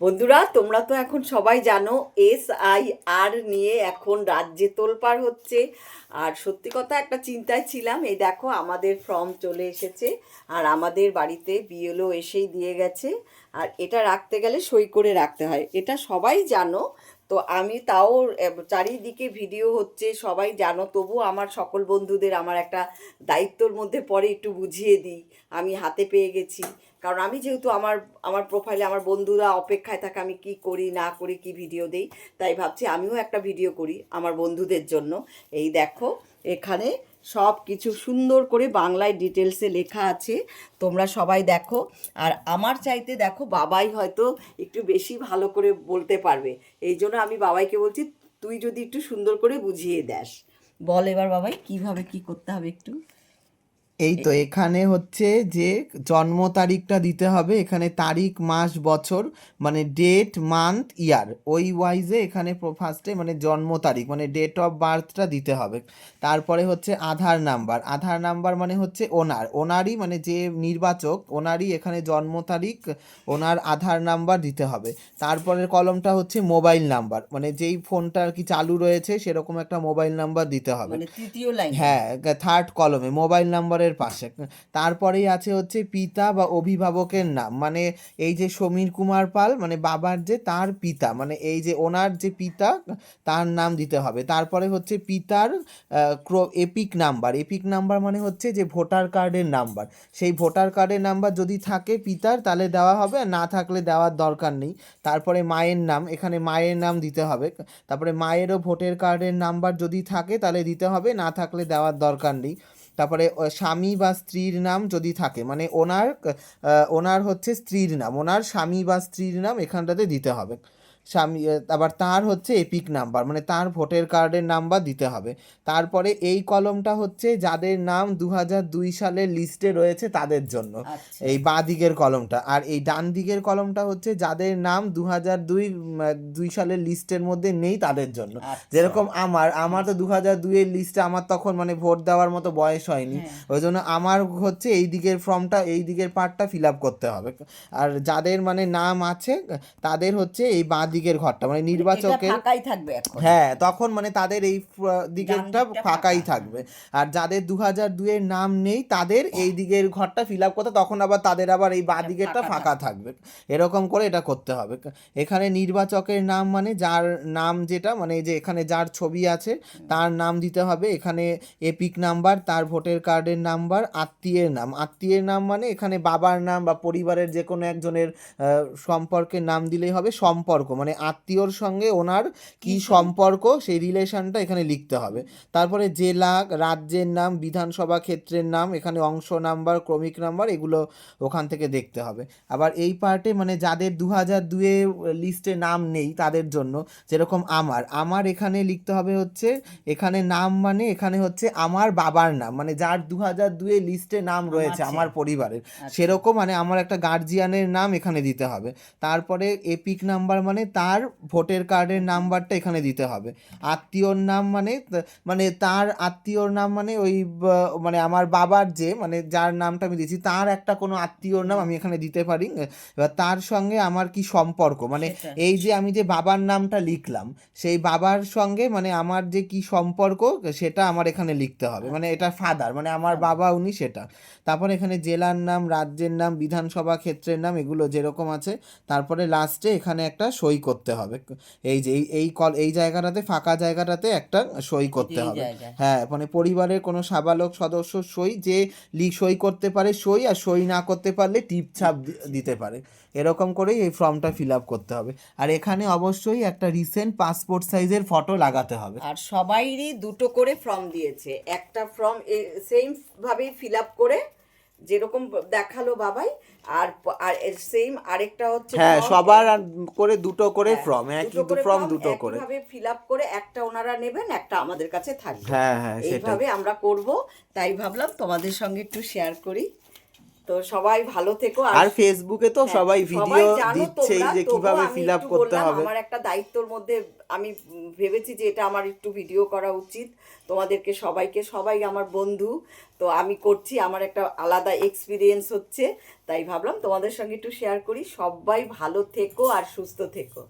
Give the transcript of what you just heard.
বন্ধুরা, তোমরা তো এখন সবাই জানো, এস আই আর নিয়ে এখন রাজ্যে তোলপার হচ্ছে। আর সত্যি কথা, একটা চিন্তায় ছিলাম, এই দেখো আমাদের ফর্ম চলে এসেছে, আর আমাদের বাড়িতে বিএলও এসেই দিয়ে গেছে। আর এটা রাখতে গেলে সই করে রাখতে হয়। এটা সবাই জানো তো আমি তাও চারিদিকে ভিডিও হচ্ছে, সবাই জানো, তবু আমার সকল বন্ধুদের আমার একটা দায়িত্বর মধ্যে পরে একটু বুঝিয়ে দিই। আমি হাতে পেয়ে গেছি। কারণ আমি যেহেতু আমার আমার প্রোফাইলে আমার বন্ধুরা অপেক্ষায় থাকে, আমি কি করি, না করি, কি ভিডিও দেই, তাই ভাবছি আমিও একটা ভিডিও করি আমার বন্ধুদের জন্য। এই দেখো, এখানে সব কিছু সুন্দর করে বাংলায় ডিটেলসে লেখা আছে। তোমরা সবাই দেখো। আর আমার চাইতে দেখো, বাবাই হয়তো একটু বেশি ভালো করে বলতে পারবে। এই জন্য আমি বাবাইকে বলছি, তুই যদি একটু সুন্দর করে বুঝিয়ে দেস। বল এবার বাবাই, কীভাবে কি করতে হবে একটু? এই তো এখানে হচ্ছে যে জন্ম তারিখটা দিতে হবে এখানে তারিখ মাস বছর মানে ডেট মান্থ ইয়ার ওই ওয়াইজে এখানে ফার্স্টে মানে জন্ম তারিখ মানে ডেট অফ বার্থটা দিতে হবে। তারপরে হচ্ছে আধার নাম্বার আধার নাম্বার মানে হচ্ছে ওনার ওনারই মানে যে নির্বাচক ওনারই এখানে জন্ম তারিখ ওনার আধার নাম্বার দিতে হবে। তারপরের কলমটা হচ্ছে মোবাইল নাম্বার মানে যেই ফোনটা আর কি চালু রয়েছে সেরকম একটা মোবাইল নাম্বার দিতে হবে। মানে তৃতীয় লাইন হ্যাঁ থার্ড কলমে মোবাইল নাম্বারের পাশে। তারপরেই আছে হচ্ছে পিতা বা অভিভাবকের নাম। মানে এই যে সমীর কুমার পাল মানে বাবার যে তার পিতা মানে এই যে ওনার যে পিতা, তার নাম দিতে হবে। তারপরে হচ্ছে পিতার এপিক নাম্বার। এপিক নাম্বার মানে হচ্ছে যে ভোটার কার্ডের নাম্বার। সেই ভোটার কার্ডের নাম্বার যদি থাকে পিতার, তাহলে দেওয়া হবে। আর না থাকলে দেওয়ার দরকার নেই। তারপরে মায়ের নাম, এখানে মায়ের নাম দিতে হবে। তারপরে মায়েরও ভোটার কার্ডের নাম্বার যদি থাকে, তাহলে দিতে হবে। না থাকলে দেওয়ার দরকার নেই। তারপরে স্বামী বা স্ত্রীর নাম যদি থাকে মানে ওনার ওনার হচ্ছে স্ত্রীর নাম, ওনার স্বামী বা স্ত্রীর নাম এখানটাতে দিতে হবে। স্বামী আবার তার হচ্ছে এপিক নাম্বার মানে তার ভোটার কার্ডের নাম্বার দিতে হবে। তারপরে এই কলমটা হচ্ছে যাদের নাম দু দুই সালের লিস্টে রয়েছে তাদের জন্য। আচ্ছা। এই বাঁ দিকের কলমটা। আর এই ডান দিকের কলমটা হচ্ছে যাদের নাম দু হাজার দুই দুই সালের লিস্টের মধ্যে নেই তাদের জন্য। আচ্ছা। যেরকম আমার আমার তো দু হাজার দুইয়ের লিস্টে আমার তখন মানে ভোট দেওয়ার মতো বয়স হয়নি। হ্যাঁ। ওই জন্য আমার হচ্ছে এই দিকের ফর্মটা এই দিকের পার্টটা ফিল আপ করতে হবে। আর যাদের মানে নাম আছে তাদের হচ্ছে এই বাঁ দিকের ঘরটা মানে এটা নির্বাচকের ফাঁকাই থাকবে হ্যাঁ তখন মানে তাদের এই দিকেরটা ফাঁকাই থাকবে। আর যাদের দু হাজার দুইয়ের নাম নেই তাদের এই দিকের ঘরটা ফিল আপ করতে তখন আবার তাদের আবার এই বাঁ দিকেরটা ফাঁকা থাকবে। এরকম করে এটা করতে হবে। এখানে নির্বাচকের নাম মানে যার নাম যেটা মানে যে এখানে যার ছবি আছে তার নাম দিতে হবে। এখানে এপিক নাম্বার তার ভোটার কার্ডের নাম্বার আত্মীয়ের নাম। আত্মীয়ের নাম মানে এখানে বাবার নাম বা পরিবারের যে কোনো একজনের সম্পর্কের নাম দিলেই হবে সম্পর্ক। মানে আত্মীয়র সঙ্গে ওনার কি সম্পর্ক সেই রিলেশনটা এখানে লিখতে হবে। তারপরে জেলা রাজ্যের নাম বিধানসভা ক্ষেত্রের নাম এখানে অংশ নাম্বার ক্রমিক নাম্বার এগুলো ওখান থেকে দেখতে হবে। আবার এই পার্টে মানে যাদের দু হাজার দুয়ে লিস্টে নাম নেই তাদের জন্য যেরকম আমার। আমার এখানে লিখতে হবে হচ্ছে এখানে নাম মানে এখানে হচ্ছে আমার বাবার নাম মানে যার দু হাজার দুয়ে লিস্টে নাম রয়েছে আমার পরিবারের। সেরকম মানে আমার একটা গার্জিয়ানের নাম এখানে দিতে হবে। তারপরে এপিক নাম্বার মানে তার ভোটার কার্ডের নাম্বারটা এখানে দিতে হবে। আত্মীয়র নাম মানে মানে তার আত্মীয়র নাম মানে ওই মানে আমার বাবার যে মানে যার নামটা আমি দিয়েছি তার একটা কোনো আত্মীয়র নাম আমি এখানে দিতে পারি। এবার তার সঙ্গে আমার কি সম্পর্ক? মানে এই যে আমি যে বাবার নামটা লিখলাম সেই বাবার সঙ্গে মানে আমার যে কি সম্পর্ক সেটা আমার এখানে লিখতে হবে। মানে এটা ফাদার মানে আমার বাবা উনি সেটা। তারপর এখানে জেলার নাম রাজ্যের নাম বিধানসভা ক্ষেত্রের নাম এগুলো যেরকম আছে তারপরে লাস্টে এখানে একটা সই করতে হবে। এই যে এই এই কল এই জায়গাটাতে ফাঁকা জায়গাটাতে একটা সই করতে হবে। হ্যাঁ মানে পরিবারের কোনো সাবালক সদস্য সই যে লি সই করতে পারে সই আর সই না করতে পারলে টিপ ছাপ দিতে পারে। এরকম করেই এই ফর্মটা ফিল আপ করতে হবে। আর এখানে অবশ্যই একটা রিসেন্ট পাসপোর্ট সাইজের ফটো লাগাতে হবে। আর সবাইরই দুটো করে ফর্ম দিয়েছে। একটা ফর্ম সেম ভাবেই ফিল আপ করে যেরকম দেখাল বাবাই আর আর সেম আরেকটা হচ্ছে হ্যাঁ সবার করে দুটো করে ফর্ম হ্যাঁ করে ফর্ম দুটো করে। একইভাবে ফিল আপ করে একটা ওনারা নেবেন একটা আমাদের কাছে থাকবে। হ্যাঁ হ্যাঁ সেটা এইভাবে আমরা করব তাই ভাবলাম তোমাদের সঙ্গে একটু শেয়ার করি। তো সবাই ভালো থেকো। আর ফেসবুকে তো হ্যাঁ, সবাই ভিডিও দিচ্ছে যে কীভাবে ফিল আপ করতে হবে। আমার একটা দায়িত্বর মধ্যে আমি ভেবেছি যে এটা আমার একটু ভিডিও করা উচিত। তোমাদেরকে সবাইকে সবাই আমার বন্ধু। তো আমি করছি আমার একটা আলাদা এক্সপিরিয়েন্স হচ্ছে। তাই ভাবলাম তোমাদের সঙ্গে একটু শেয়ার করি। সবাই ভালো থেকো আর সুস্থ থেকো।